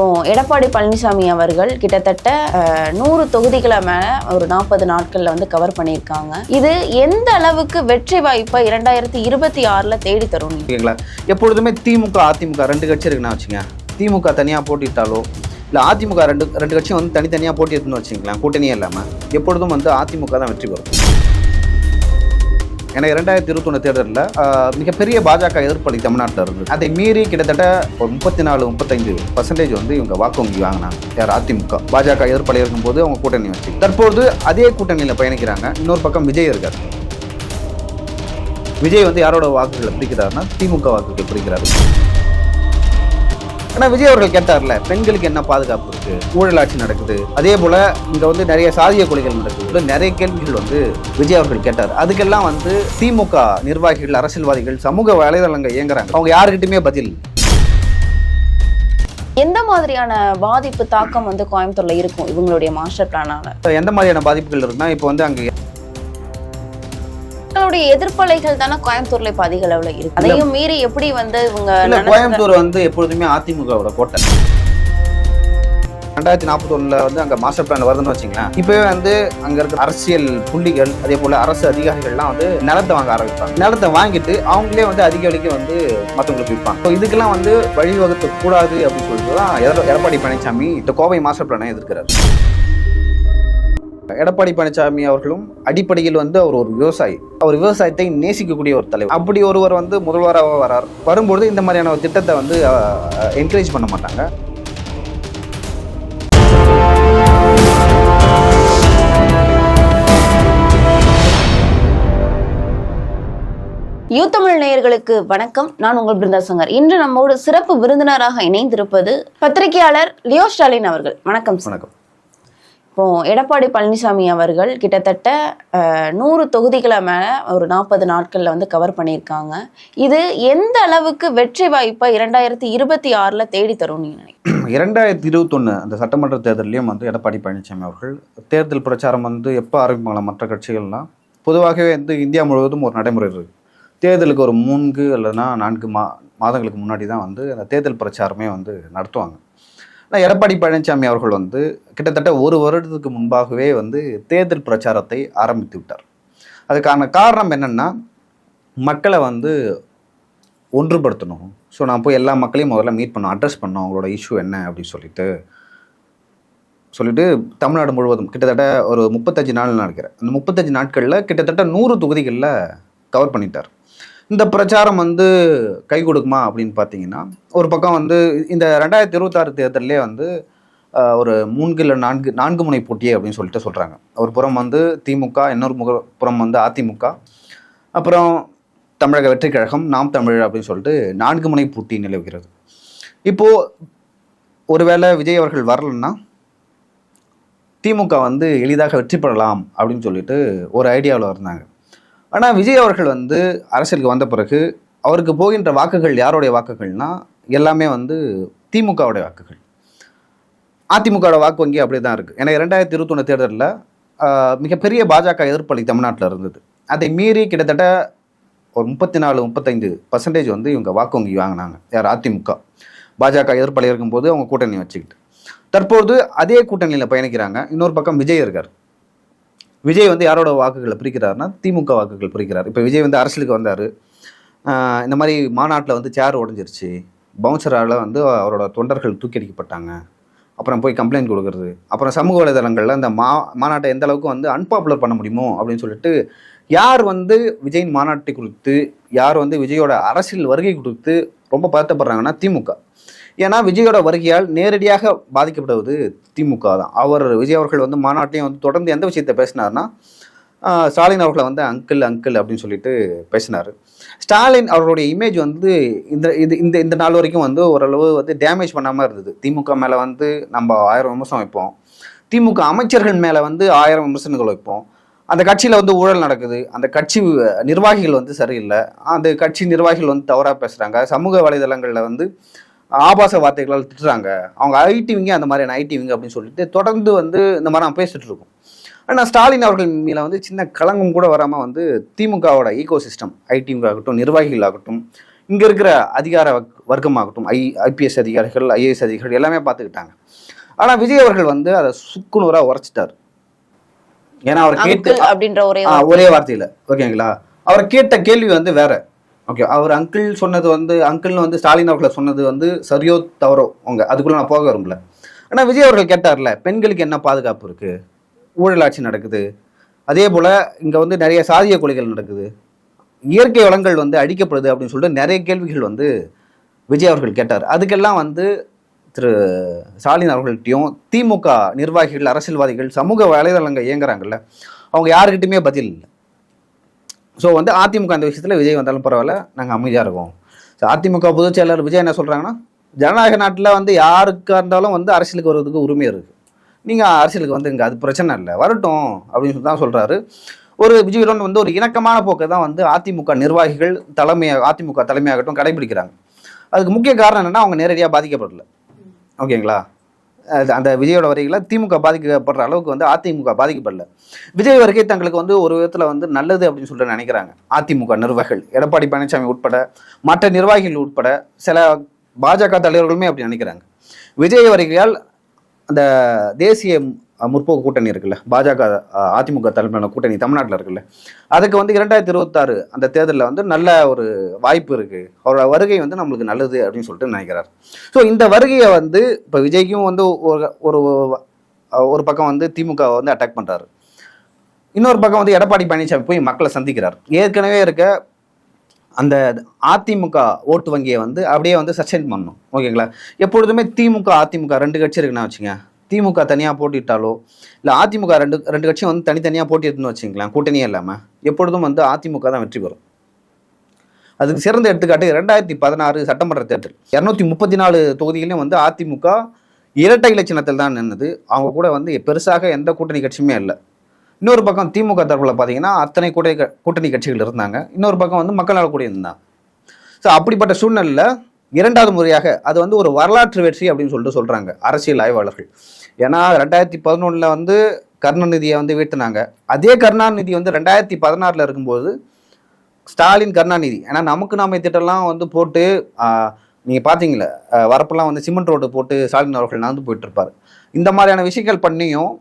இப்போ எடப்பாடி பழனிசாமி அவர்கள் கிட்டத்தட்ட நூறு தொகுதிகளை மேல ஒரு நாற்பது நாட்கள்ல வந்து கவர் பண்ணியிருக்காங்க. இது எந்த அளவுக்கு வெற்றி வாய்ப்பை இரண்டாயிரத்தி இருபத்தி ஆறுல தேடி தரும்? ஓகேங்களா எப்பொழுதுமே திமுக அதிமுக ரெண்டு கட்சி இருக்குன்னு வச்சுங்க. திமுக தனியாக போட்டிட்டாலோ இல்லை அதிமுக ரெண்டு ரெண்டு கட்சியும் வந்து தனித்தனியாக போட்டி இருக்குன்னு வச்சுங்களேன் கூட்டணியே இல்லாமல் எப்பொழுதும் வந்து அதிமுக தான் வெற்றி பெறும். ஏன்னா இரண்டாயிரத்தி இருபத்தொன்று தேர்தலில் மிகப்பெரிய பாஜக எதிர்ப்பலி தமிழ்நாட்டில் இருந்தது. அதை மீறி கிட்டத்தட்ட ஒரு முப்பத்தி நாலு முப்பத்தைந்து பர்சன்டேஜ் வந்து இவங்க வாக்கு வங்கி வாங்கினாங்க. யார்? அதிமுக. பாஜக எதிர்ப்பலி இருக்கும்போது அவங்க கூட்டணி வச்சு. தற்போது அதே கூட்டணியில் பயணிக்கிறாங்க இன்னொரு பக்கம் விஜய் இருக்கார். விஜய் வந்து யாரோட வாக்குகளை பிடிக்கிறாருன்னா திமுக வாக்குகள் பிடிக்கிறாரு. ஆனா விஜய் அவர்கள் கேட்டார்ல பெண்களுக்கு என்ன பாதுகாப்பு இருக்கு? ஊழல் ஆட்சி நடக்குது. அதே போல இங்க வந்து நிறைய சாதிய கொலைகள் நடக்குது. நிறைய கேள்விகள் வந்து விஜய் அவர்கள் கேட்டார். அதுக்கெல்லாம் வந்து திமுக நிர்வாகிகள் அரசியல்வாதிகள் சமூக வலைதளங்கள் இயங்குறாங்க. அவங்க யாருக்கிட்டுமே பதில் எந்த மாதிரியான பாதிப்பு தாக்கம் வந்து கோயம்புத்தூர்ல இருக்கும் இவங்களுடைய மாஸ்டர் பிளானால? எந்த மாதிரியான பாதிப்புகள் இருக்குன்னா இப்போ வந்து அங்க மக்களுடைய எதிர்ப்பலைகள் தானே கோயம்புத்தூர்ல இப்ப அதிக அளவுல இருக்கு. அதையும் மீறி எப்படி வந்து இவங்க கோயம்புத்தூர் வந்து எப்பொழுதுமே அதிமுகவோட கோட்டை. ரெண்டாயிரத்தி நாற்பத்தொன்னுல வந்து அங்க மாஸ்டர் பிளான் வருதுன்னு வச்சுங்களேன் இப்பவே வந்து அங்க இருக்க அரசியல் புள்ளிகள் அதே போல அரசு அதிகாரிகள்லாம் வந்து நிலத்தை வாங்க ஆரம்பிப்பாங்க. நிலத்தை வாங்கிட்டு அவங்களே வந்து அதிக விலைக்கு வந்து மற்றவங்களுக்கு விற்பாங்க இதுக்கெல்லாம் வந்து வழிவகுக்க கூடாது அப்படின்னு சொல்லிட்டு தான் எட- எடப்பாடி பழனிசாமி இந்த கோவை மாஸ்டர் பிளானை எதிர்க்கிறார். எடப்பாடி பழனிசாமி அவர்களும் அடிப்படையில் வந்து அவர் ஒரு விவசாயி. அவர் விவசாயத்தை நேசிக்கக்கூடிய ஒரு தலைவர். அப்படி ஒருவர் வந்து முதல்வராக வரார். வரும்பொழுது இந்த மாதிரியான ஒரு திட்டத்தை வந்து என்கரேஜ் பண்ண மாட்டாங்க. யூ தமிழ் நேயர்களுக்கு வணக்கம். நான் உங்கள் பிருந்தா சங்கர் இன்று நம்மோடு சிறப்பு விருந்தினராக இணைந்திருப்பது பத்திரிகையாளர் லியோ ஸ்டாலின் அவர்கள். வணக்கம் வணக்கம். இப்போ எடப்பாடி பழனிசாமி அவர்கள் கிட்டத்தட்ட நூறு தொகுதிகளை மேலே ஒரு நாற்பது நாட்களில் வந்து கவர் பண்ணியிருக்காங்க. இது எந்த அளவுக்கு வெற்றி வாய்ப்பை இரண்டாயிரத்தி இருபத்தி ஆறில் தேடி தரும் நினைக்கிறீங்க? இரண்டாயிரத்தி இருபத்தொன்று அந்த சட்டமன்ற தேர்தலையும் வந்து எடப்பாடி பழனிசாமி அவர்கள் தேர்தல் பிரச்சாரம் வந்து எப்போ ஆரம்பிப்பாங்களா மற்ற கட்சிகள்லாம்? பொதுவாகவே வந்து இந்தியா முழுவதும் ஒரு நடைமுறை இருக்குது தேர்தலுக்கு ஒரு மூன்று இல்லைன்னா நான்கு மா மாதங்களுக்கு முன்னாடி தான் வந்து அந்த தேர்தல் பிரச்சாரமே வந்து நடத்துவாங்க. ஆனால் எடப்பாடி பழனிசாமி அவர்கள் வந்து கிட்டத்தட்ட ஒரு வருடத்துக்கு முன்பாகவே வந்து தேர்தல் பிரச்சாரத்தை ஆரம்பித்து விட்டார். அதுக்கான காரணம் என்னென்னா மக்களை வந்து ஒன்றுபடுத்தணும். ஸோ நான் போய் எல்லா மக்களையும் முதல்ல மீட் பண்ணோம் அட்ரஸ் பண்ணோம் அவங்களோட இஷ்யூ என்ன அப்படின்னு சொல்லிட்டு. சொல்லிட்டு தமிழ்நாடு முழுவதும் கிட்டத்தட்ட ஒரு முப்பத்தஞ்சு நாள் நினைக்கிறேன். அந்த முப்பத்தஞ்சு நாட்களில் கிட்டத்தட்ட நூறு தொகுதிகளில் கவர் பண்ணிட்டார். இந்த பிரச்சாரம் வந்து கை கொடுக்குமா அப்படின்னு பார்த்தீங்கன்னா ஒரு பக்கம் வந்து இந்த ரெண்டாயிரத்தி இருபத்தாறு தேர்தலே வந்து ஒரு மூன்கு இல்லை நான்கு நான்கு முனை போட்டி அப்படின்னு சொல்லிட்டு சொல்கிறாங்க ஒரு புறம் வந்து திமுக இன்னொரு முக புறம் வந்து அதிமுக. அப்புறம் தமிழக வெற்றி கழகம் நாம் தமிழ் அப்படின்னு சொல்லிட்டு நான்கு முனை போட்டி நிலவுகிறது. இப்போது ஒருவேளை விஜய் அவர்கள் வரலன்னா திமுக வந்து எளிதாக வெற்றி பெறலாம் அப்படின்னு சொல்லிட்டு ஒரு ஐடியாவில் இருந்தாங்க. ஆனால் விஜய் அவர்கள் வந்து அரசியலுக்கு வந்த பிறகு அவருக்கு போகின்ற வாக்குகள் யாருடைய வாக்குகள்னால் எல்லாமே வந்து திமுகவுடைய வாக்குகள். அதிமுகவோட வாக்கு வங்கி அப்படி தான் இருக்குது ஏன்னா இரண்டாயிரத்தி இருபத்தொன்று தேர்தலில் மிகப்பெரிய பாஜக எதிர்ப்பலி தமிழ்நாட்டில் இருந்தது. அதை மீறி கிட்டத்தட்ட ஒரு முப்பத்தி நாலு முப்பத்தைந்து பர்சன்டேஜ் வந்து இவங்க வாக்கு வங்கி வாங்கினாங்க. யார்? அதிமுக. பாஜக எதிர்ப்பலி இருக்கும்போது அவங்க கூட்டணி வச்சுக்கிட்டு. தற்போது அதே கூட்டணியில் பயணிக்கிறாங்க. இன்னொரு பக்கம் விஜய் இருக்கார். விஜய் வந்து யாரோட வாக்குகளை பிரிக்கிறாருன்னா திமுக வாக்குகள் பிரிக்கிறார். இப்போ விஜய் வந்து அரசியலுக்கு வந்தார். இந்த மாதிரி மாநாட்டில் வந்து சேர் உடஞ்சிருச்சு. பவுன்சரால் வந்து அவரோட தொண்டர்கள் தூக்கி அடிக்கப்பட்டாங்க. அப்புறம் போய் கம்ப்ளைண்ட் கொடுக்குறது. அப்புறம் சமூக வலைதளங்களில் இந்த மா மாநாட்டை எந்த அளவுக்கு வந்து அன்பாப்புலர் பண்ண முடியுமோ அப்படின்னு சொல்லிட்டு யார் வந்து விஜயின் மாநாட்டை குறித்து யார் வந்து விஜயோட அரசியல் வருகை கொடுத்து ரொம்ப பதட்டப்படுறாங்கன்னா திமுக. ஏன்னா விஜயோட வருகையால் நேரடியாக பாதிக்கப்படுவது திமுக தான். அவர் விஜய் அவர்கள் வந்து மாநாட்டையும் வந்து தொடர்ந்து எந்த விஷயத்தை பேசினார்னா ஸ்டாலின் அவர்களை வந்து அங்கிள் அங்கிள் அப்படின்னு சொல்லிட்டு பேசினார். ஸ்டாலின் அவர்களுடைய இமேஜ் வந்து இந்த இது இந்த இந்த நாள் வரைக்கும் வந்து ஓரளவு வந்து டேமேஜ் பண்ணாமல் இருந்தது. திமுக மேலே வந்து நம்ம ஆயிரம் விமர்சனம் வைப்போம். திமுக அமைச்சர்கள் மேலே வந்து ஆயிரம் விமர்சனங்கள் வைப்போம். அந்த கட்சியில் வந்து ஊழல் நடக்குது. அந்த கட்சி நிர்வாகிகள் வந்து சரியில்லை. அந்த கட்சி நிர்வாகிகள் வந்து தவறாக பேசுகிறாங்க சமூக வலைதளங்களில் வந்து ஆபாச வார்த்தைகளால் திட்டுறாங்க. அவங்க ஐடிவிங்க அந்த மாதிரியான ஐடிவிங்க அப்படின்னு சொல்லிட்டு தொடர்ந்து வந்து இந்த மாதிரி நான் பேசிட்டு இருக்கோம். ஆனால் ஸ்டாலின் அவர்கள் மேலே வந்து சின்ன களங்கம் கூட வராமல் வந்து திமுகவோட ஈகோ சிஸ்டம் ஐடிவிங்க ஆகட்டும் நிர்வாகிகள் ஆகட்டும் இங்கே இருக்கிற அதிகார வர்க்- வர்க்கமாகட்டும் ஐ ஐபிஎஸ் அதிகாரிகள் ஐஏஎஸ் அதிகாரிகள் எல்லாமே பார்த்துக்கிட்டாங்க. ஆனால் விஜய் அவர்கள் வந்து அதை சுக்குநூறாக உரைச்சிட்டார். ஏன்னா அவர் கேட்டு அப்படின்ற ஒரே ஒரே வார்த்தையில் ஓகேங்களா? அவர் கேட்ட கேள்வி வந்து வேற. ஓகே அவர் அங்கிள் சொன்னது வந்து அங்கிள்னு வந்து ஸ்டாலின் அவர்களை சொன்னது வந்து சரியோ தவறோ அவங்க அதுக்குள்ள நான் போக விரும்பல ஆனால் விஜய் அவர்கள் கேட்டார்ல பெண்களுக்கு என்ன பாதுகாப்பு இருக்கு? ஊழலாட்சி நடக்குது. அதே போல இங்க வந்து நிறைய சாதிய கொலைகள் நடக்குது. இயற்கை வளங்கள் வந்து அழிக்கப்படுது அப்படின்னு சொல்லிட்டு நிறைய கேள்விகள் வந்து விஜய் அவர்கள் கேட்டார். அதுக்கெல்லாம் வந்து திரு ஸ்டாலின் அவர்கள்ட்டையும் திமுக நிர்வாகிகள் அரசியல்வாதிகள் சமூக வலைதளங்கள் இயங்குறாங்கல்ல அவங்க யாருக்கிட்டையுமே பதில் இல்லை. ஸோ வந்து அதிமுக அந்த விஷயத்தில் விஜய் வந்தாலும் பரவாயில்ல நாங்கள் அமைதியாக இருக்கோம். ஸோ அதிமுக பொதுச் செயலாளர் விஜய் என்ன சொல்கிறாங்கன்னா ஜனநாயக நாட்டில் வந்து யாருக்காக இருந்தாலும் வந்து அரசியலுக்கு வருவதுக்கு உரிமை இருக்குது நீங்கள் அரசியலுக்கு வந்து இங்கே அது பிரச்சனை இல்லை வரட்டும் அப்படின்னு சொல்லி தான் சொல்கிறாரு ஒரு விஜயுடன் வந்து ஒரு இணக்கமான போக்கை தான் வந்து அதிமுக நிர்வாகிகள் தலைமையாக அதிமுக தலைமையாகட்டும் கடைபிடிக்கிறாங்க. அதுக்கு முக்கிய காரணம் என்னென்னா அவங்க நேரடியாக பாதிக்கப்படலை. ஓகேங்களா? அந்த விஜயோட வரிகளில் திமுக பாதிக்கப்படுற அளவுக்கு வந்து அதிமுக பாதிக்கப்படல. விஜய் வருகை தங்களுக்கு வந்து ஒரு விதத்தில் வந்து நல்லது அப்படின்னு சொல்லிட்டு நினைக்கிறாங்க. அதிமுக நிர்வாகிகள் எடப்பாடி பழனிசாமி உட்பட மற்ற நிர்வாகிகள் உட்பட சில பாஜக தலைவர்களுமே அப்படி நினைக்கிறாங்க. விஜய் வருகையால் அந்த தேசிய முற்போக்கு கூட்டணி இருக்குல்ல பாஜக அதிமுக தலைமையிலான கூட்டணி தமிழ்நாட்டில் இருக்குல்ல. அதுக்கு வந்து இரண்டாயிரத்தி இருபத்தாறு அந்த தேர்தலில் வந்து நல்ல ஒரு வாய்ப்பு இருக்குது அவரோட வருகை வந்து நம்மளுக்கு நல்லது அப்படின்னு சொல்லிட்டு நினைக்கிறார். ஸோ இந்த வருகையை வந்து இப்போ விஜய்க்கும் வந்து ஒரு ஒரு பக்கம் வந்து திமுக வந்து அட்டாக் பண்ணுறாரு இன்னொரு பக்கம் வந்து எடப்பாடி பழனிசாமி போய் மக்களை சந்திக்கிறார். ஏற்கனவே இருக்க அந்த அதிமுக ஓட்டு வங்கியை வந்து அப்படியே வந்து சஸ்டெயின் பண்ணணும். ஓகேங்களா? எப்பொழுதுமே திமுக அதிமுக ரெண்டு கட்சி இருக்குன்னா வச்சுங்க திமுக தனியாக போட்டிட்டாலோ இல்லை அதிமுக ரெண்டு ரெண்டு கட்சியும் வந்து தனித்தனியாக போட்டிட்டுன்னு வச்சுங்களேன் கூட்டணியே இல்லாமல் எப்பொழுதும் வந்து அதிமுக தான் வெற்றி பெறும். அதுக்கு சிறந்த எடுத்துக்காட்டு ரெண்டாயிரத்தி பதினாறு சட்டமன்ற தேர்தல். இரநூத்தி முப்பத்தி நாலு தொகுதிகளையும் வந்து அதிமுக இரட்டை இலட்சணத்தில் தான் நின்னது. அவங்க கூட வந்து பெருசாக எந்த கூட்டணி கட்சியுமே இல்லை. இன்னொரு பக்கம் திமுக தரப்பில் பார்த்தீங்கன்னா அத்தனை கூட்டணி கூட்டணி கட்சிகள் இருந்தாங்க. இன்னொரு பக்கம் வந்து மக்கள் கூட இருந்தாங்க ஸோ அப்படிப்பட்ட சூழ்நிலையில் இரண்டாவது முறையாக அது வந்து ஒரு வரலாற்று வெற்றி அப்படின்னு சொல்லிட்டு சொல்கிறாங்க அரசியல் ஆய்வாளர்கள். ஏன்னா ரெண்டாயிரத்தி பதினொன்றில் வந்து கருணாநிதியை வந்து வீட்டுனாங்க. அதே கருணாநிதி வந்து ரெண்டாயிரத்தி பதினாறில் இருக்கும்போது ஸ்டாலின் கருணாநிதி. ஏன்னா நமக்கு நாம திட்டம்லாம் வந்து போட்டு நீங்கள் பார்த்தீங்களே வரப்பெல்லாம் வந்து சிமெண்ட் ரோடு போட்டு ஸ்டாலின் அவர்கள் நடந்து போயிட்டுருப்பார். இந்த மாதிரியான விஷயங்கள் பண்ணியும்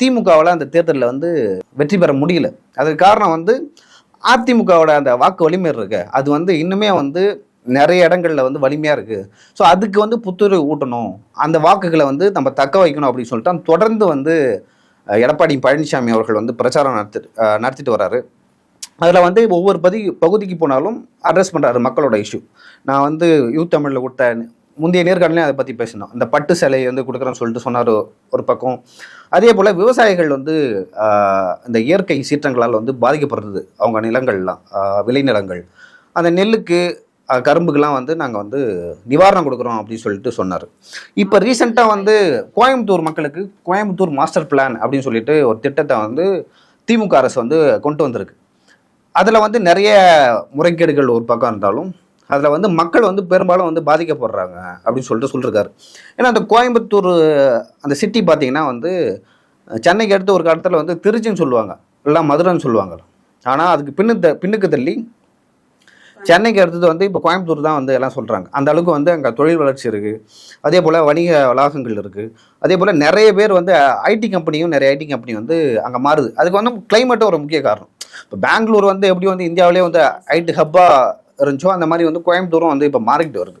திமுகவில் அந்த தேர்தலில் வந்து வெற்றி பெற முடியல. அதுக்கு காரணம் வந்து அதிமுகவோட அந்த வாக்கு வலிமை இருக்கு. அது வந்து இன்னுமே வந்து நிறைய இடங்கள்ல வந்து வலிமையாக இருக்குது ஸோ அதுக்கு வந்து புத்துயிர் ஊட்டணும். அந்த வாக்குகளை வந்து நம்ம தக்க வைக்கணும் அப்படின்னு சொல்லிட்டு தொடர்ந்து வந்து எடப்பாடி பழனிசாமி அவர்கள் வந்து பிரச்சாரம் நடத்தி நடத்திட்டு வராரு. அதில் வந்து ஒவ்வொரு பதி பகுதிக்கு போனாலும் அட்ரஸ் பண்ணுறாரு மக்களோட இஷ்யூ நான் வந்து யூத் தமிழில் கொடுத்த முந்தைய நேர்காணலையும் அதை பற்றி பேசணும் இந்த பட்டு சிலையை வந்து கொடுக்குறேன்னு சொல்லிட்டு சொன்னார் ஒரு பக்கம். அதே போல் விவசாயிகள் வந்து இந்த இயற்கை சீற்றங்களால் வந்து பாதிக்கப்படுறது. அவங்க நிலங்கள்லாம் விளைநிலங்கள். அந்த நெல்லுக்கு ஆஹ், கரும்புக்கெல்லாம் வந்து நாங்கள் வந்து நிவாரணம் கொடுக்குறோம் அப்படின்னு சொல்லிட்டு சொன்னார். இப்போ ரீசெண்டாக வந்து கோயம்புத்தூர் மக்களுக்கு கோயம்புத்தூர் மாஸ்டர் பிளான் அப்படின்னு சொல்லிட்டு ஒரு திட்டத்தை வந்து திமுக அரசு வந்து கொண்டு வந்திருக்கு. அதில் வந்து நிறைய முறைகேடுகள் ஒரு பக்கம் இருந்தாலும் அதில் வந்து மக்கள் வந்து பெரும்பாலும் வந்து பாதிக்கப்படுறாங்க அப்படின்னு சொல்லிட்டு சொல்லியிருக்காரு ஏன்னா அந்த கோயம்புத்தூர் அந்த சிட்டி பார்த்தீங்கன்னா வந்து சென்னைக்கு அடுத்து ஒரு காலத்தில் வந்து திருச்சின்னு சொல்லுவாங்க. இல்லை மதுரைன்னு சொல்லுவாங்க. ஆனால் அதுக்கு பின்னு த- பின்னுக்கு தள்ளி சென்னைக்கு அடுத்தது வந்து இப்போ கோயம்புத்தூர் தான் வந்து எல்லாம் சொல்கிறாங்க அந்த அளவுக்கு வந்து அங்கே தொழில் வளர்ச்சி இருக்குது அதே போல் வணிக வளாகங்கள் இருக்குது அதே போல் நிறைய பேர் வந்து ஐடி கம்பெனியும் நிறைய ஐடி கம்பெனி வந்து அங்கே மாறுது. அதுக்கு வந்து கிளைமேட்டும் ஒரு முக்கிய காரணம். இப்போ பெங்களூர் வந்து எப்படி வந்து இந்தியாவிலே வந்து ஐடி ஹப்பாக இருந்துச்சோ அந்த மாதிரி வந்து கோயம்புத்தூரும் வந்து இப்போ மாறிக்கிட்டு வருது.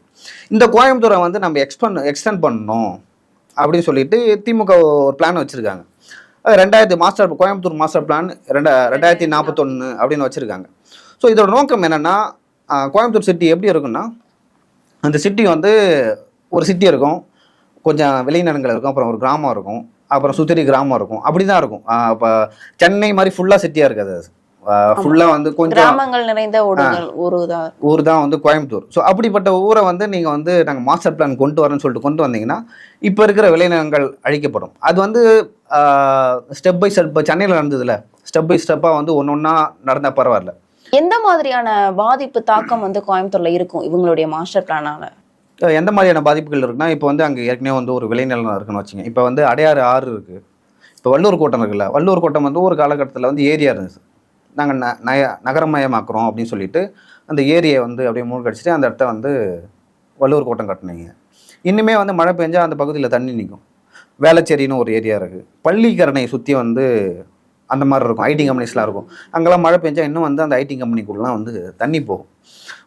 இந்த கோயம்புத்தூரை வந்து நம்ம எக்ஸ்பெண்ட் எக்ஸ்டெண்ட் பண்ணணும் அப்படின்னு சொல்லிட்டு திமுக ஒரு பிளான் வச்சுருக்காங்க. ரெண்டாயிரத்தி மாஸ்டர் கோயம்புத்தூர் மாஸ்டர் பிளான் ரெண்டா ரெண்டாயிரத்தி நாற்பத்தொன்று அப்படின்னு வச்சுருக்காங்க. ஸோ இதோட நோக்கம் என்னென்னா கோயம்புத்தூர் சிட்டி எப்படி இருக்குன்னா அந்த சிட்டி வந்து ஒரு சிட்டி இருக்கும். கொஞ்சம் விளைநிலங்கள் இருக்கும். அப்புறம் ஒரு கிராமம் இருக்கும். அப்புறம் சுத்திரி கிராமம் இருக்கும். அப்படி தான் இருக்கும் இப்போ சென்னை மாதிரி ஃபுல்லாக சிட்டியாக இருக்காது அது. ஃபுல்லாக வந்து கொஞ்சம் கிராமங்கள் நிறைந்த ஊர் தான். வந்து கோயம்புத்தூர். ஸோ அப்படிப்பட்ட ஊரை வந்து நீங்கள் வந்து நாங்கள் மாஸ்டர் பிளான் கொண்டு வரேன்னு சொல்லிட்டு கொண்டு வந்தீங்கன்னா இப்போ இருக்கிற விளைநிலங்கள் அழிக்கப்படும். அது வந்து ஸ்டெப் பை ஸ்டெப் சென்னையில் நடந்ததுல ஸ்டெப் பை ஸ்டெப்பாக வந்து ஒன்று ஒன்றா நடந்தால் பரவாயில்ல. எந்த மாதிரியான பாதிப்பு தாக்கம் வந்து கோயம்புத்தூர்ல இருக்கும் இவங்களுடைய மாஸ்டர் பிளானால? எந்த மாதிரியான பாதிப்புகள் இருக்குன்னா இப்போ வந்து அங்கே ஏற்கனவே வந்து ஒரு விளைநிலம் இருக்குன்னு வச்சுங்க இப்போ வந்து அடையாறு ஆறு இருக்குது இப்போ வள்ளூர் கோட்டம் இருக்குல்ல வள்ளூர் கோட்டம் வந்து ஒரு காலகட்டத்தில் வந்து ஏரியா இருந்துச்சு. நாங்கள் ந நய நகரமயமாக்குறோம் அப்படின்னு சொல்லிட்டு அந்த ஏரியை வந்து அப்படியே மூழ்கடிச்சிட்டு அந்த இடத்த வந்து வள்ளூர் கோட்டம் கட்டினீங்க. இன்னுமே வந்து மழை பெஞ்சால் அந்த பகுதியில் தண்ணி நிற்கும் வேளச்சேரின்னு ஒரு ஏரியா இருக்குது பள்ளிக்கரணை சுற்றி வந்து அந்த மாதிரி இருக்கும். ஐடி கம்பெனிஸ்லாம் இருக்கும். அங்கெல்லாம் மழை பெஞ்சால் இன்னும் வந்து அந்த ஐடி கம்பெனிக்குள்ளலாம் வந்து தண்ணி போகும்.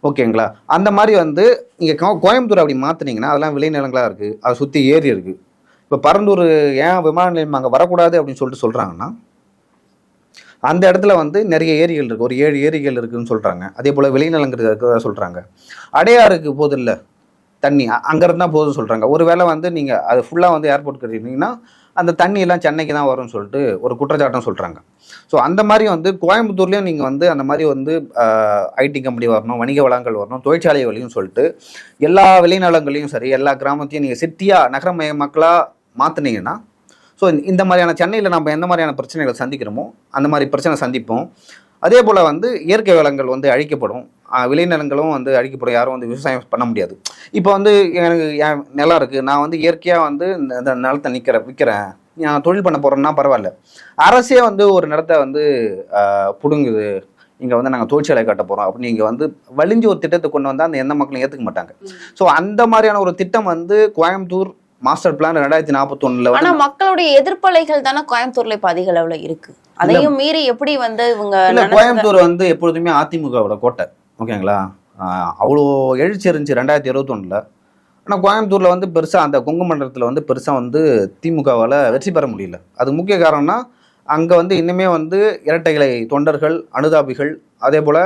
ஓகேங்களா? அந்த மாதிரி வந்து இங்கே கோயம்புத்தூர் அப்படி மாற்றுனீங்கன்னா அதெல்லாம் விளைநிலங்களாக இருக்குது அதை சுற்றி ஏரி இருக்குது இப்போ பரந்தூர் ஏன் விமான நிலையம் அங்கே வரக்கூடாது அப்படின்னு சொல்லிட்டு சொல்கிறாங்கன்னா அந்த இடத்துல வந்து நிறைய ஏரிகள் இருக்குது ஒரு ஏழு ஏரிகள் இருக்குதுன்னு சொல்கிறாங்க அதே போல் விளைநிலங்கிறது இருக்கிறதா சொல்கிறாங்க அடையாறுக்கு போது இல்லை தண்ணி அங்கே இருந்தால் போதும் சொல்கிறாங்க ஒருவேளை வந்து நீங்கள் அது ஃபுல்லாக வந்து ஏர்போர்ட் கட்டிட்டீங்கன்னா அந்த தண்ணி எல்லாம் சென்னைக்கு தான் வரும்னு சொல்லிட்டு ஒரு குற்றச்சாட்டம் சொல்கிறாங்க ஸோ அந்த மாதிரி வந்து கோயம்புத்தூர்லேயும் நீங்கள் வந்து அந்த மாதிரி வந்து ஐடி கம்பெனி வரணும் வணிக வளங்கள் வரணும் தொழிற்சாலை வழியும் சொல்லிட்டு எல்லா விளைநிலங்களையும் சரி எல்லா கிராமத்தையும் நீங்கள் சிட்டியாக நகரமய மக்களாக மாற்றுனீங்கன்னா ஸோ இந்த மாதிரியான சென்னையில் நம்ம எந்த மாதிரியான பிரச்சனைகளை சந்திக்கிறோமோ அந்த மாதிரி பிரச்சனை சந்திப்போம். அதே போல் வந்து இயற்கை வளங்கள் வந்து அழிக்கப்படும். விளைநிலங்களும் வந்து அழிக்கப்படும். யாரும் வந்து விவசாயம் பண்ண முடியாது. இப்போ வந்து எனக்கு என் நிலம் இருக்குது நான் வந்து இயற்கையாக வந்து இந்த நிலத்தை நிற்கிற விற்கிறேன் நான் தொழில் பண்ண போகிறேன்னா பரவாயில்ல. அரசே வந்து ஒரு நிலத்தை வந்து புடுங்குது. இங்கே வந்து நாங்கள் தொழிற்சாலை கட்ட போகிறோம் அப்படின்னு இங்கே வந்து வலிஞ்சு ஒரு திட்டத்தை கொண்டு வந்தால் அந்த எந்த மக்களும் ஏற்றுக்க மாட்டாங்க. ஸோ அந்த மாதிரியான ஒரு திட்டம் வந்து கோயம்புத்தூர் மாஸ்டர் பிளான் ரெண்டாயிரத்தி நாற்பத்தொன்னில் ஆனா வந்து மக்களுடைய எதிர்ப்பலைகள் தானே கோயம்புத்தூர்ல இப்ப அதிக அளவுல இருக்கு. அதையும் மீறி எப்படி வந்து இவங்க கோயம்புத்தூர் வந்து எப்பொழுதுமே அதிமுகவோட கோட்டை ஓகேங்களா? அவ்வளோ எழுச்சி இருந்துச்சு ரெண்டாயிரத்தி இருபத்தொன்னில். ஆனால் கோயம்புத்தூரில் வந்து பெருசாக அந்த கொங்கு மண்டலத்தில் வந்து பெருசாக வந்து திமுகவால் வெற்றி பெற முடியல. அது முக்கிய காரணம்னா அங்கே வந்து இன்னுமே வந்து இரட்டைகளை தொண்டர்கள் அனுதாபிகள் அதே போல்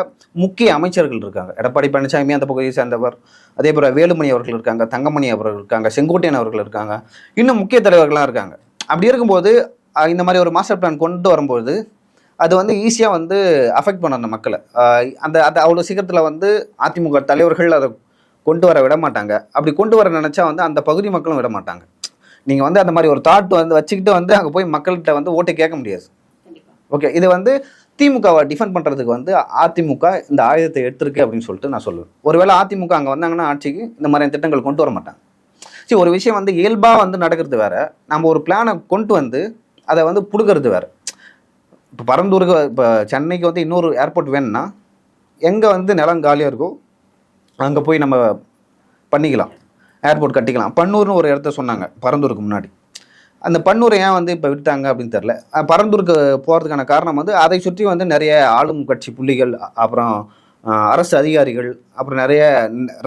முக்கிய அமைச்சர்கள் இருக்காங்க. எடப்பாடி பழனிசாமி அந்த பகுதியை சேர்ந்தவர் அதே போல் வேலுமணி அவர்கள் இருக்காங்க தங்கமணி அவர்கள் இருக்காங்க செங்கோட்டையன் அவர்கள் இருக்காங்க. இன்னும் முக்கிய தலைவர்கள்லாம் இருக்காங்க. அப்படி இருக்கும்போது இந்த மாதிரி ஒரு மாஸ்டர் பிளான் கொண்டு வரும்போது அது வந்து ஈஸியாக வந்து அஃபெக்ட் பண்ண அந்த மக்களை. அந்த அது அவ்வளோ சீக்கிரத்தில் வந்து அதிமுக தலைவர்கள் அதை கொண்டு வர விட மாட்டாங்க. அப்படி கொண்டு வர நினச்சா வந்து அந்த பகுதி மக்களும் விட மாட்டாங்க. நீங்கள் வந்து அந்த மாதிரி ஒரு தாட் வந்து வச்சுக்கிட்டு வந்து அங்கே போய் மக்கள்கிட்ட வந்து ஓட்டை கேட்க முடியாது. ஓகே இது வந்து திமுகவை டிஃபெண்ட் பண்ணுறதுக்கு வந்து அதிமுக இந்த ஆயுதத்தை எடுத்திருக்கு அப்படின்னு சொல்லிட்டு நான் சொல்லுவேன். ஒருவேளை அதிமுக அங்கே வந்தாங்கன்னா ஆட்சிக்கு இந்த மாதிரியான திட்டங்கள் கொண்டு வர மாட்டாங்க. சரி ஒரு விஷயம் வந்து இயல்பாக வந்து நடக்கிறது வேற. நம்ம ஒரு பிளானை கொண்டு வந்து அதை வந்து புடுக்கிறது வேற. இப்போ பரந்தூருக்கு இப்போ சென்னைக்கு வந்து இன்னொரு ஏர்போர்ட் வேணும்னா எங்கே வந்து நிலம் காலியாக இருக்கோ அங்கே போய் நம்ம பண்ணிக்கலாம். ஏர்போர்ட் கட்டிக்கலாம். பன்னூர்னு ஒரு இடத்த சொன்னாங்க பரந்தூருக்கு முன்னாடி. அந்த பன்னூரை ஏன் வந்து இப்போ விட்டாங்க அப்படின்னு தெரில பரந்தூருக்கு போகிறதுக்கான காரணம் வந்து அதை சுற்றி வந்து நிறைய ஆளும் கட்சி புள்ளிகள் அப்புறம் அரசு அதிகாரிகள் அப்புறம் நிறைய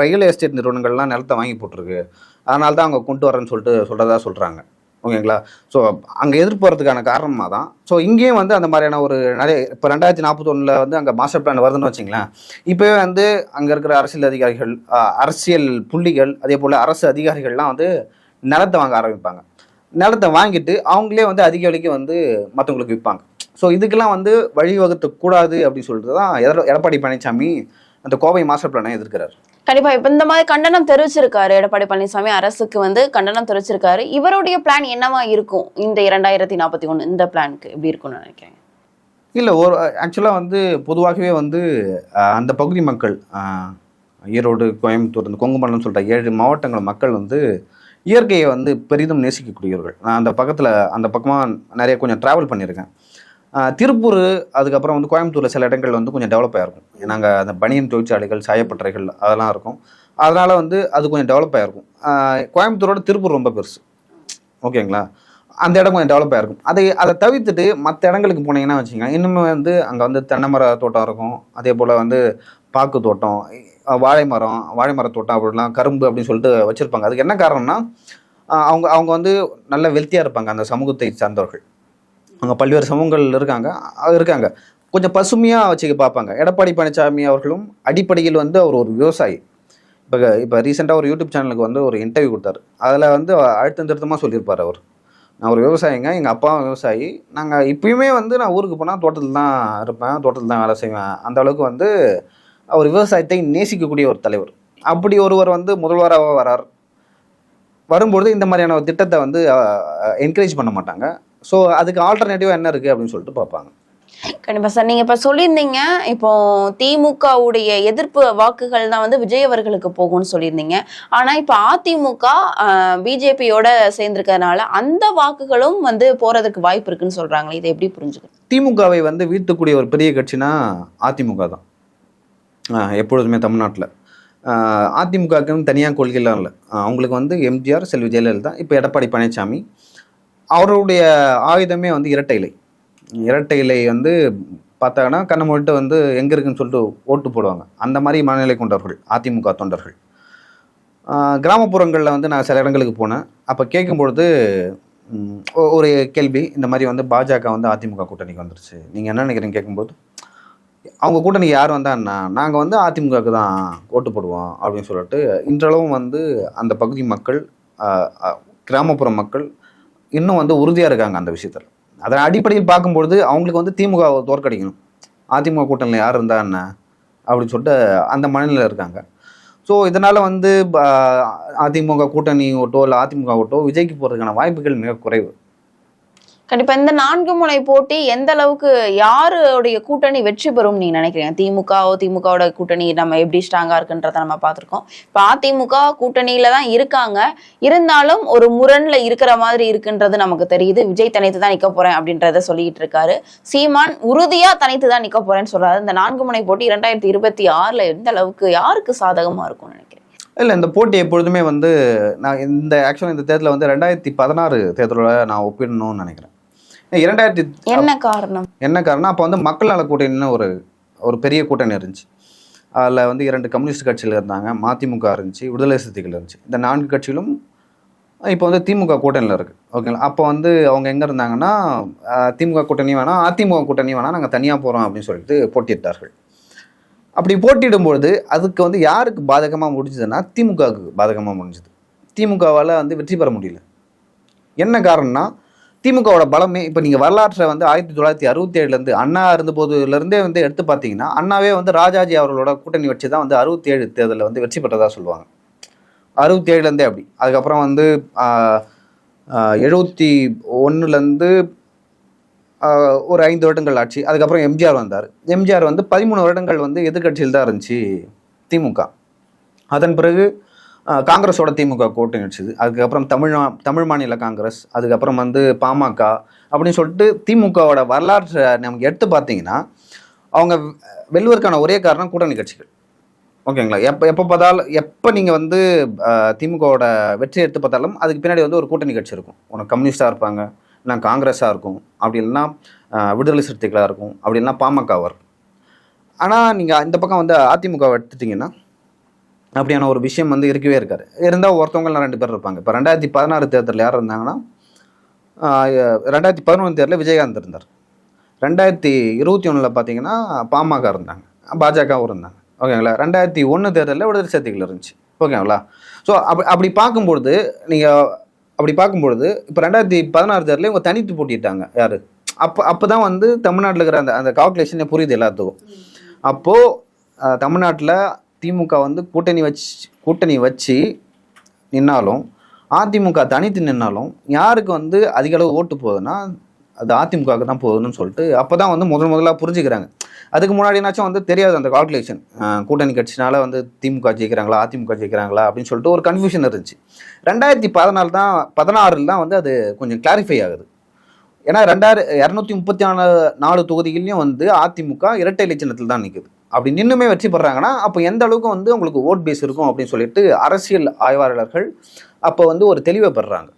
ரியல் எஸ்டேட் நிறுவனங்கள்லாம் நிலத்தை வாங்கி போட்டிருக்கு. அதனால தான் அவங்க கொண்டு வரேன்னு சொல்லிட்டு சொல்கிறதா சொல்கிறாங்க ஓகேங்களா? ஸோ அங்கே எதிர்ப்பு வரதுக்கான காரணமாக தான் ஸோ இங்கேயும் வந்து அந்த மாதிரியான ஒரு நிறைய இப்போ ரெண்டாயிரத்தி நாற்பத்தொன்னில் வந்து அங்கே மாஸ்டர் பிளான் வருதுன்னு வச்சிங்களேன். இப்போவே வந்து அங்கே இருக்கிற அரசியல் அதிகாரிகள் அரசியல் புள்ளிகள் அதே போல் அரசு அதிகாரிகள்லாம் வந்து நிலத்தை வாங்க ஆரம்பிப்பாங்க. நிலத்தை வாங்கிட்டு அவங்களே வந்து அதிக விலைக்கு வந்து மற்றவங்களுக்கு விற்பாங்க. ஸோ இதுக்கெல்லாம் வந்து வழிவகுத்த கூடாது அப்படின்னு சொல்லிட்டு தான் எட- எடப்பாடி பழனிசாமி அந்த கோவை மாஸ்டர் பிளானை எதிர்க்கிறார். கண்டிப்பா. இப்ப இந்த மாதிரி கண்டனம் தெரிவிச்சிருக்காரு எடப்பாடி பழனிசாமி அரசுக்கு வந்து கண்டனம் தெரிவிச்சிருக்காரு. இவருடைய பிளான் என்னவா இருக்கும்? இந்த இரண்டாயிரத்தி நாற்பத்தி ஒண்ணு இந்த பிளானுக்கு எப்படி இருக்கும்னு நினைக்கிறேன் இல்லை ஒரு ஆக்சுவலாக வந்து பொதுவாகவே வந்து அந்த பகுதி மக்கள் ஈரோடு கோயம்புத்தூர் இந்த கொங்கு மண்டலம் சொல்கிற ஏழு மாவட்டங்கள் மக்கள் வந்து இயற்கையை வந்து பெரிதும் நேசிக்கக்கூடியவர்கள். நான் அந்த பக்கத்தில் அந்த பக்கமாக நிறைய கொஞ்சம் ட்ராவல் பண்ணியிருக்கேன். திருப்பூர் அதுக்கப்புறம் வந்து கோயம்புத்தூரில் சில இடங்கள் வந்து கொஞ்சம் டெவலப் ஆகிருக்கும் நாங்கள் அந்த பனியன் தொழிற்சாலைகள் சாயப்பட்டறைகள் அதெல்லாம் இருக்கும். அதனால் வந்து அது கொஞ்சம் டெவலப் ஆகிருக்கும் கோயம்புத்தூரோட திருப்பூர் ரொம்ப பெருசு. ஓகேங்களா? அந்த இடம் கொஞ்சம் டெவலப் ஆகிருக்கும் அதை அதை தவிர்த்துட்டு மற்ற இடங்களுக்கு போனீங்கன்னா வச்சுங்க இன்னுமே வந்து அங்கே வந்து தென்னை மர தோட்டம் இருக்கும். அதே போல் வந்து பாக்கு தோட்டம் வாழை மரம் வாழை மர தோட்டம் அப்படிலாம் கரும்பு அப்படின்னு சொல்லிட்டு வச்சுருப்பாங்க. அதுக்கு என்ன காரணம்னா அவங்க அவங்க வந்து நல்ல வெல்த்தியாக இருப்பாங்க அந்த சமூகத்தை சார்ந்தவர்கள். அங்கே பல்வேறு சமூகங்கள் இருக்காங்க. அது இருக்காங்க. கொஞ்சம் பசுமையாக வச்சுக்க பார்ப்பாங்க. எடப்பாடி பழனிசாமி அவர்களும் அடிப்படையில் வந்து அவர் ஒரு விவசாயி. இப்போ இப்போ ரீசெண்டாக ஒரு யூடியூப் சேனலுக்கு வந்து ஒரு இன்டர்வியூ கொடுத்தாரு. அதில் வந்து அழுத்தம் திருத்தமாக சொல்லியிருப்பார் அவர். நான் ஒரு விவசாயிங்க எங்கள் அப்பாவும் விவசாயி. நாங்கள் இப்பயுமே வந்து நான் ஊருக்கு போனால் தோட்டத்தில் தான் இருப்பேன். தோட்டத்தில் தான் வேலை செய்வேன். அந்த அளவுக்கு வந்து அவர் விவசாயத்தை நேசிக்கக்கூடிய ஒரு தலைவர். அப்படி ஒருவர் வந்து முதல்வராக வரார். வரும்பொழுது இந்த மாதிரியான ஒரு திட்டத்தை வந்து என்கரேஜ் பண்ண மாட்டாங்க. ஸோ அதுக்கு ஆல்டர்னேட்டிவாக என்ன இருக்குது அப்படின்னு சொல்லிட்டு பார்ப்பாங்க. கண்டிப்பா சார். நீங்க இப்ப சொல்லியிருந்தீங்க இப்போ திமுகவுடைய எதிர்ப்பு வாக்குகள் தான் வந்து விஜய் அவர்களுக்கு போகும்னு சொல்லியிருந்தீங்க. ஆனா இப்ப அதிமுக பிஜேபியோட சேர்ந்திருக்கறதுனால அந்த வாக்குகளும் வந்து போறதுக்கு வாய்ப்பு இருக்குன்னு சொல்றாங்களே இதை எப்படி புரிஞ்சுக்க திமுகவை வந்து வீழ்த்தக்கூடிய ஒரு பெரிய கட்சினா அதிமுக தான். எப்பொழுதுமே தமிழ்நாட்டில். அதிமுகவுக்குன்னு தனியாக கொள்கைலாம் இல்லை. அவங்களுக்கு வந்து எம்ஜிஆர் செல்வி ஜெயலலிதா இப்போ எடப்பாடி பழனிசாமி அவருடைய ஆயுதமே வந்து இரட்டை இலை. இரட்டை இலை வந்து பார்த்தாங்கன்னா கண்ணை மூடிட்டு வந்து எங்கே இருக்குன்னு சொல்லிட்டு ஓட்டு போடுவாங்க. அந்த மாதிரி மனநிலை கொண்டவர்கள் அதிமுக தொண்டர்கள். கிராமப்புறங்களில் வந்து நான் சில இடங்களுக்கு போனேன். அப்போ கேட்கும்பொழுது ஒரு கேள்வி இந்த மாதிரி வந்து பாஜக வந்து அதிமுக கூட்டணிக்கு வந்துருச்சு. நீங்கள் என்ன நினைக்கிறீங்க கேட்கும்போது அவங்க கூட்டணிக்கு யார் வந்தான்னா நாங்கள் வந்து அதிமுகவுக்கு தான் ஓட்டு போடுவோம் அப்படின்னு சொல்லிட்டு இன்றளவும் வந்து அந்த பகுதி மக்கள் கிராமப்புற மக்கள் இன்னும் வந்து உறுதியாக இருக்காங்க அந்த விஷயத்தில். அதன் அடிப்படையில் பார்க்கும்பொழுது அவங்களுக்கு வந்து திமுக தோற்கடிக்கணும். அதிமுக கூட்டணியில் யார் இருந்தா என்ன? அப்படின்னு சொல்லிட்டு அந்த மனநிலையில் இருக்காங்க. ஸோ இதனால் வந்து அதிமுக கூட்டணி ஓட்டோ இல்லை அதிமுக ஓட்டோ விஜய்க்கு போகிறதுக்கான வாய்ப்புகள் மிக குறைவு. கண்டிப்பா இந்த நான்கு முனை போட்டி எந்த அளவுக்கு யாருடைய கூட்டணி வெற்றி பெறும் நீங்க நினைக்கிறீங்க? திமுகவோ திமுகவோட கூட்டணி நம்ம எப்படி ஸ்ட்ராங்கா இருக்குன்றத நம்ம பார்த்திருக்கோம். இப்போ அதிமுக கூட்டணியில தான் இருக்காங்க. இருந்தாலும் ஒரு முரண்ல இருக்கிற மாதிரி இருக்குன்றது நமக்கு தெரியுது. விஜய் தனித்து தான் நிக்க போறேன் அப்படின்றத சொல்லிட்டு இருக்காரு. சீமான் உறுதியா தனித்து தான் நிக்க போறேன்னு சொல்றாரு. இந்த நான்கு முனை போட்டி இரண்டாயிரத்தி இருபத்தி ஆறுல எந்த அளவுக்கு யாருக்கு சாதகமா இருக்கும்னு நினைக்கிறேன் இல்லை இந்த போட்டி எப்பொழுதுமே வந்து நான் இந்த ஆக்சுவலாக இந்த தேர்தலில் வந்து ரெண்டாயிரத்தி பதினாறு தேர்தலோட நான் ஒப்பிடணும்னு நினைக்கிறேன். இரண்டாயிரத்தி என்ன காரணம்? என்ன காரணம்? அப்போ வந்து மக்கள் நல கூட்டணின்னு ஒரு ஒரு பெரிய கூட்டணி இருந்துச்சு. அதில் வந்து இரண்டு கம்யூனிஸ்ட் கட்சியில் இருந்தாங்க. மதிமுக இருந்துச்சு விடுதலை சிறுத்தைகள் இருந்துச்சு. இந்த நான்கு கட்சிகளும் இப்போ வந்து திமுக கூட்டணியில் இருக்குது ஓகேங்களா? அப்போ வந்து அவங்க எங்கே இருந்தாங்கன்னா திமுக கூட்டணி வேணாம் அதிமுக கூட்டணி வேணாம் நாங்கள் தனியாக போகிறோம் அப்படின்னு சொல்லிட்டு போட்டியிட்டார்கள். அப்படி போட்டியிடும்பொழுது அதுக்கு வந்து யாருக்கு பாதகமாக முடிஞ்சதுன்னா திமுகவுக்கு பாதகமாக முடிஞ்சது. திமுகவால் வந்து வெற்றி பெற முடியல. என்ன காரணம்னா திமுகவோட பலமே இப்போ நீங்கள் வரலாற்றை வந்து ஆயிரத்தி தொள்ளாயிரத்தி அறுபத்தி ஏழுலேருந்து அண்ணா இருந்த போதுலேருந்தே வந்து எடுத்து பார்த்தீங்கன்னா அண்ணாவே வந்து ராஜாஜி அவர்களோட கூட்டணி வச்சு தான் வந்து அறுபத்தி ஏழு தேர்தலில் வந்து வெற்றி பெற்றதாக சொல்லுவாங்க. அறுபத்தி ஏழுலேருந்தே அப்படி. அதுக்கப்புறம் வந்து எழுபத்தி ஒன்றுலேருந்து ஒரு ஐந்து வருடங்கள் ஆட்சி அதுக்கப்புறம் எம்ஜிஆர் வந்தார். எம்ஜிஆர் வந்து பதிமூணு வருடங்கள் வந்து எதிர்க்கட்சியில் தான் இருந்துச்சு திமுக. அதன் பிறகு காங்கிரஸோட திமுக கூட்டணி வச்சுது அதுக்கப்புறம் தமிழ் தமிழ் மாநில காங்கிரஸ் அதுக்கப்புறம் வந்து பாமக அப்படின்னு சொல்லிட்டு திமுகவோட வரலாற்றை நமக்கு எடுத்து பார்த்தீங்கன்னா அவங்க வெல்வதற்கான ஒரே காரணம் கூட்டணி கட்சிகள். ஓகேங்களா? எப்போ எப்போ பார்த்தாலும் எப்போ நீங்கள் வந்து திமுகவோட வெற்றி எடுத்து பார்த்தாலும் அதுக்கு பின்னாடி வந்து ஒரு கூட்டணி கட்சி இருக்கும். ஒன்று கம்யூனிஸ்டாக இருப்பாங்க இல்லை காங்கிரஸாக இருக்கும் அப்படி இல்லைன்னா விடுதலை சிறுத்தைகளாக இருக்கும் அப்படி இல்லைன்னா பாமகவாக இருக்கும். ஆனால் நீங்கள் இந்த பக்கம் வந்து அதிமுகவை எடுத்துட்டிங்கன்னா அப்படியான ஒரு விஷயம் வந்து இருக்கவே இருக்காரு. இருந்தால் ஒருத்தவங்க ரெண்டு பேர் இருப்பாங்க. இப்போ ரெண்டாயிரத்தி பதினாறு தேர்தலில் யார் இருந்தாங்கன்னா ரெண்டாயிரத்தி பதினொன்று தேர்தலில் விஜயகாந்த் இருந்தார். ரெண்டாயிரத்தி இருபத்தி ஒன்றில் பார்த்தீங்கன்னா பாமக இருந்தாங்க. பாஜகவும் இருந்தாங்க. ஓகேங்களா? ரெண்டாயிரத்தி ஒன்று தேர்தலில் விடுதலை சக்திகள் இருந்துச்சு. ஓகேங்களா? ஸோ அப்படி அப்படி பார்க்கும்பொழுது நீங்கள் அப்படி பார்க்கும்பொழுது இப்போ ரெண்டாயிரத்தி பதினாறு தேர்தலில் இவங்க தனித்து போட்டிட்டாங்க யார்? அப்போ அப்போ தான் வந்து தமிழ்நாட்டில் இருக்கிற அந்த அந்த கால்குலேஷனே புரியுது எல்லாத்துக்கும். அப்போது தமிழ்நாட்டில் திமுக வந்து கூட்டணி வச்சு கூட்டணி வச்சு நின்னாலும் அதிமுக தனித்து நின்னாலும் யாருக்கு வந்து அதிக அளவு ஓட்டு போகுதுன்னா அது அதிமுகவுக்கு தான் போகுதுன்னு சொல்லிட்டு அப்போ தான் வந்து முதல் முதலாக புரிஞ்சுக்கிறாங்க. அதுக்கு முன்னாடினாச்சும் வந்து தெரியாது அந்த கால்குலேஷன் கூட்டணி கட்சினால வந்து திமுக ஜெயிக்கிறாங்களா அதிமுக ஜெயிக்கிறாங்களா அப்படின்னு சொல்லிட்டு ஒரு கன்ஃபியூஷன் இருந்துச்சு. ரெண்டாயிரத்தி பதினாலு தான் பதினாறில் தான் வந்து அது கொஞ்சம் கிளாரிஃபை ஆகுது. ஏன்னா ரெண்டாயிரம் இரநூத்தி முப்பத்தி நாலு நாலு தொகுதிகளையும் வந்து அதிமுக இரட்டை இலட்சணத்தில் தான் நிற்குது அப்படி நின்றுமே வெற்றி பெறாங்கன்னா அப்போ எந்த அளவுக்கு வந்து உங்களுக்கு ஓட் பேஸ் இருக்கும் அப்படின்னு சொல்லிட்டு அரசியல் ஆய்வாளர்கள் அப்போ வந்து ஒரு தெளிவை பெறாங்க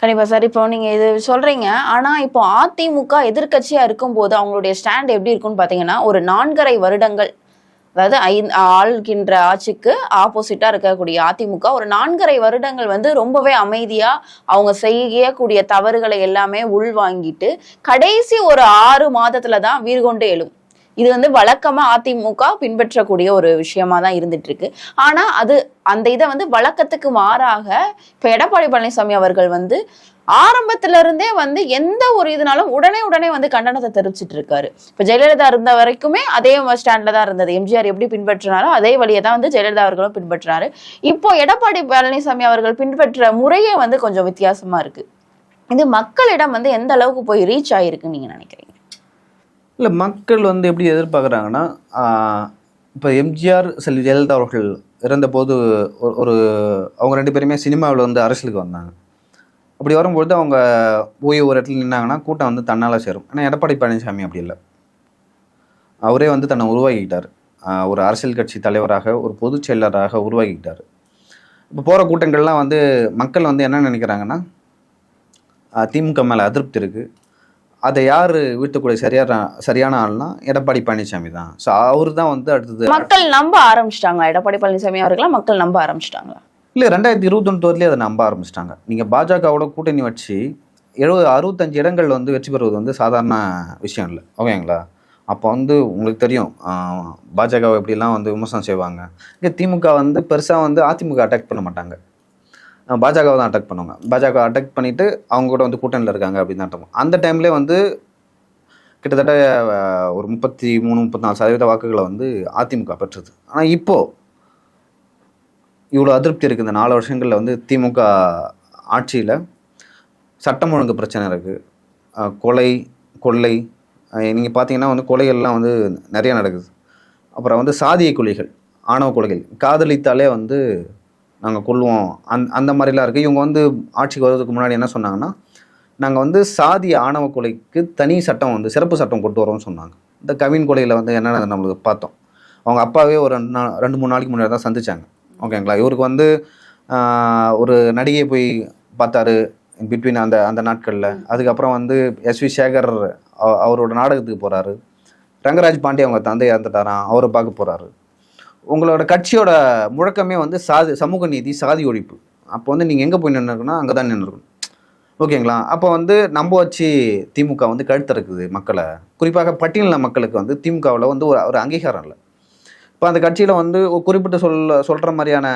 கண்டிப்பா சார். இப்போ நீங்க இது சொல்றீங்க. ஆனா இப்போ அதிமுக எதிர்க்கட்சியா இருக்கும்போது அவங்களுடைய ஸ்டாண்ட் எப்படி இருக்கும்னு பாத்தீங்கன்னா ஒரு நான்கரை வருடங்கள் அதாவது ஐந்து ஆள்கின்ற ஆட்சிக்கு ஆப்போசிட்டாக இருக்கக்கூடிய அதிமுக ஒரு நான்கரை வருடங்கள் வந்து ரொம்பவே அமைதியாக அவங்க செய்யக்கூடிய தவறுகளை எல்லாமே உள்வாங்கிட்டு கடைசி ஒரு ஆறு மாதத்தில் தான் வீர்கொண்டு எழும். இது வந்து வழக்கமா அதிமுக பின்பற்றக்கூடிய ஒரு விஷயமா தான் இருந்துட்டு இருக்கு ஆனா அது அந்த இதை வந்து வழக்கத்துக்கு மாறாக இப்ப எடப்பாடி பழனிசாமி அவர்கள் வந்து ஆரம்பத்துல இருந்தே வந்து எந்த ஒரு இதுனாலும் உடனே உடனே வந்து கண்டனத்தை தெரிவிச்சிட்டு இருக்காரு இப்ப ஜெயலலிதா இருந்த வரைக்குமே அதே ஸ்டாண்ட்ல தான் இருந்தது. எம்ஜிஆர் எப்படி பின்பற்றினாரோ அதே வழியை தான் வந்து ஜெயலலிதா அவர்களும் பின்பற்றினாரு. இப்போ எடப்பாடி பழனிசாமி அவர்கள் பின்பற்ற முறையே வந்து கொஞ்சம் வித்தியாசமா இருக்கு. இது மக்களிடம் வந்து எந்த அளவுக்கு போய் ரீச் ஆயிருக்குன்னு நீங்க நினைக்கிறீங்க? இல்லை மக்கள் வந்து எப்படி எதிர்பார்க்குறாங்கன்னா இப்போ எம்ஜிஆர் செல்வி ஜெயலலிதா அவர்கள் இறந்தபோது ஒரு- அவங்க ரெண்டு பேருமே சினிமாவில் வந்து அரசியலுக்கு வந்தாங்க. அப்படி வரும்பொழுது அவங்க போய் ஒரு இடத்துல நின்னாங்கன்னா கூட்டம் வந்து தன்னால் சேரும். ஆனால் எடப்பாடி பழனிசாமி அப்படி இல்லை. அவரே வந்து தன்னை உருவாக்கிக்கிட்டார். ஒரு அரசியல் கட்சி தலைவராக ஒரு பொதுச் செயலராக உருவாக்கிக்கிட்டார். இப்போ போகிற கூட்டங்கள்லாம் வந்து மக்கள் வந்து என்ன நினைக்கிறாங்கன்னா திமுக மேலே அதிருப்தி இருக்குது அதை யார் வீழ்த்தக்கூடிய சரியான சரியான ஆள்னா எடப்பாடி பழனிசாமி தான். ஸோ அவர் தான் வந்து அடுத்தது மக்கள் நம்ப ஆரம்பிச்சிட்டாங்களா எடப்பாடி பழனிசாமி அவர்களா மக்கள் நம்ப ஆரம்பிச்சிட்டாங்களா இல்லை ரெண்டாயிரத்தி இருபத்தொன்னுலேயே அதை நம்ப ஆரம்பிச்சிட்டாங்க. நீங்கள் பாஜகவோட கூட்டணி வச்சு எழுபது அறுபத்தஞ்சு இடங்கள் வந்து வெற்றி பெறுவது வந்து சாதாரண விஷயம் இல்லை. ஓகேங்களா? அப்போ வந்து உங்களுக்கு தெரியும் பாஜகவை எப்படிலாம் வந்து விமர்சனம் செய்வாங்க. இங்கே திமுக வந்து பெருசாக வந்து அதிமுக அட்டாக் பண்ண மாட்டாங்க. பாஜகவை தான் அட்டாக் பண்ணுவாங்க. பாஜக அட்டாக் பண்ணிவிட்டு அவங்க கூட வந்து கூட்டணியில் இருக்காங்க அப்படின்னு தான் அர்த்தம். அந்த டைம்லேயே வந்து கிட்டத்தட்ட ஒரு முப்பத்தி மூணு முப்பத்தி சதவீத வாக்குகளை வந்து அதிமுக பெற்றது. ஆனால் இப்போது இவ்வளோ அதிருப்தி இருக்குது இந்த நாலு வருஷங்களில் வந்து திமுக ஆட்சியில் சட்டம் ஒழுங்கு பிரச்சனை இருக்குது கொலை கொள்ளை நீங்கள் பார்த்தீங்கன்னா வந்து கொலைகள்லாம் வந்து நிறையா நடக்குது. அப்புறம் வந்து சாதிய கொலைகள் ஆணவ கொலைகள் காதலித்தாலே வந்து நாங்கள் கொல்லுவோம். அந் அந்த மாதிரிலாம் இருக்குது இவங்க வந்து ஆட்சிக்கு வர்றதுக்கு முன்னாடி என்ன சொன்னாங்கன்னா நாங்கள் வந்து சாதி ஆணவ கொலைக்கு தனி சட்டம் வந்து சிறப்பு சட்டம் கொண்டு வரோம்னு சொன்னாங்க. இந்த கவின் கொலையில் வந்து என்னென்ன நம்மளுக்கு பார்த்தோம். அவங்க அப்பாவே ஒரு ரெண்டு நாள் ரெண்டு மூணு நாளைக்கு முன்னாடி தான் சந்திச்சாங்க. ஓகேங்களா இவருக்கு வந்து ஒரு நடிகை போய் பார்த்தாரு. பிட்வீன் அந்த அந்த நாட்களில். அதுக்கப்புறம் வந்து எஸ்வி சேகர் அவரோட நாடகத்துக்கு போகிறாரு ரங்கராஜ் பாண்டே அவங்க தந்தை இறந்துட்டாராம் அவரை பார்க்க போகிறாரு உங்களோட கட்சியோட முழக்கமே வந்து சாதி சமூக நீதி சாதி ஒழிப்பு. அப்போ வந்து நீங்கள் எங்கே போய் நின்றுக்கணும் அங்கே தான் நின்றுருக்கணும் ஓகேங்களா? அப்போ வந்து நம்ப வச்சு திமுக வந்து கழுத்திறக்குது மக்களை. குறிப்பாக பட்டியலின மக்களுக்கு வந்து திமுகவில் வந்து ஒரு ஒரு அங்கீகாரம் இல்லை. இப்போ அந்த கட்சியில் வந்து குறிப்பிட்டு சொல்ல சொல்கிற மாதிரியான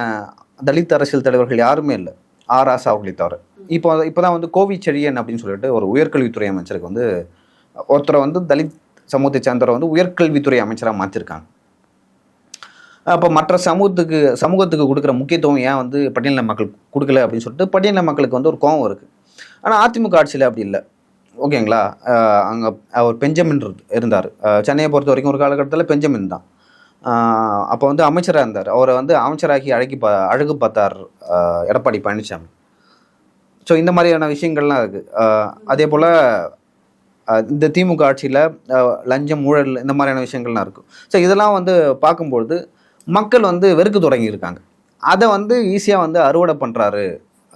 தலித் அரசியல் தலைவர்கள் யாருமே இல்லை. ஆர். ஆசா அவர்களை தவிர. இப்போ இப்போ தான் வந்து கோவி செழியன் அப்படின்னு சொல்லிட்டு ஒரு உயர்கல்வித்துறை அமைச்சருக்கு வந்து ஒருத்தரை வந்து தலித் சமூகத்தை சேர்ந்தவரை வந்து உயர்கல்வித்துறை அமைச்சராக மாற்றிருக்காங்க அப்போ மற்ற சமூகத்துக்கு சமூகத்துக்கு கொடுக்குற முக்கியத்துவம் ஏன் வந்து பட்டியலின மக்கள் கொடுக்கல அப்படின்னு சொல்லிட்டு பட்டியலின மக்களுக்கு வந்து ஒரு கோவம் இருக்குது ஆனால் அதிமுக ஆட்சியில் அப்படி இல்லை. ஓகேங்களா? அங்கே அவர் பெஞ்சமின் இருந்தார். சென்னையை பொறுத்த வரைக்கும் ஒரு காலகட்டத்தில் பெஞ்சமின் தான். அப்போ வந்து அமைச்சராக இருந்தார். அவரை வந்து அமைச்சராகி அழகி பா அழகு பார்த்தார் எடப்பாடி பழனிசாமி ஸோ இந்த மாதிரியான விஷயங்கள்லாம் இருக்குது அதே போல் இந்த திமுக ஆட்சியில் லஞ்சம் ஊழல் இந்த மாதிரியான விஷயங்கள்லாம் இருக்கும் ஸோ இதெல்லாம் வந்து பார்க்கும்பொழுது மக்கள் வந்து வெறுக்க தொடங்கியிருக்காங்க. அதை வந்து ஈஸியாக வந்து அறுவடை பண்ணுறாரு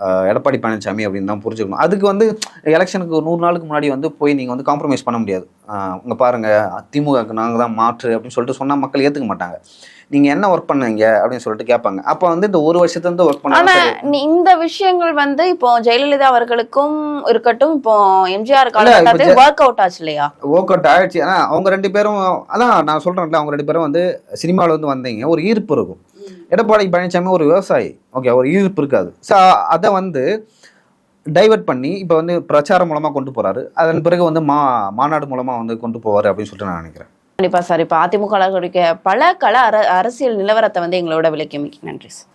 எடப்பாடி பழனிசாமி அப்படின்னு தான் புரிஞ்சுக்கணும். அதுக்கு வந்து எலெக்ஷனுக்கு நூறு நாளுக்கு முன்னாடி வந்து போய் நீங்கள் வந்து காம்ப்ரமைஸ் பண்ண முடியாது. இங்கே பாருங்கள் திமுகவுக்கு நாங்கள் தான் மாற்று அப்படின்னு சொல்லிட்டு சொன்னால் மக்கள் ஏற்றுக்க மாட்டாங்க. நீங்கள் என்ன ஒர்க் பண்ணீங்க அப்படின்னு சொல்லிட்டு கேட்பாங்க. அப்போ வந்து இந்த ஒரு வருஷத்துலேருந்து ஒர்க் பண்ண நீ- இந்த விஷயங்கள் வந்து இப்போ ஜெயலலிதா அவர்களுக்கும் இருக்கட்டும் இப்போ எம்ஜிஆர் காலகட்டத்தில் ஒர்க் அவுட் ஆச்சு இல்லையா? ஒர்க் அவுட் ஆயிடுச்சு. ஆனால் அவங்க ரெண்டு பேரும் அதான் நான் சொல்கிறேன்ல அவங்க ரெண்டு பேரும் வந்து சினிமாவில் வந்து வந்தீங்க. ஒரு ஈர்ப்பு இருக்கும். எடப்பாடி பழனிசாமி ஒரு விவசாயி. ஓகே ஒரு ஈர்ப்பு இருக்காது. ஸோ அதை வந்து டைவர்ட் பண்ணி இப்போ வந்து பிரச்சாரம் மூலமாக கொண்டு போகிறாரு அதன் பிறகு வந்து மா மாநாடு மூலமாக வந்து கொண்டு போவார் அப்படின்னு சொல்லிட்டு நான் நினைக்கிறேன். கண்டிப்பாக சார். இப்போ அதிமுக பல கல அர அரசியல் நிலவரத்தை வந்து எங்களோட விளக்கி நன்றி சார்.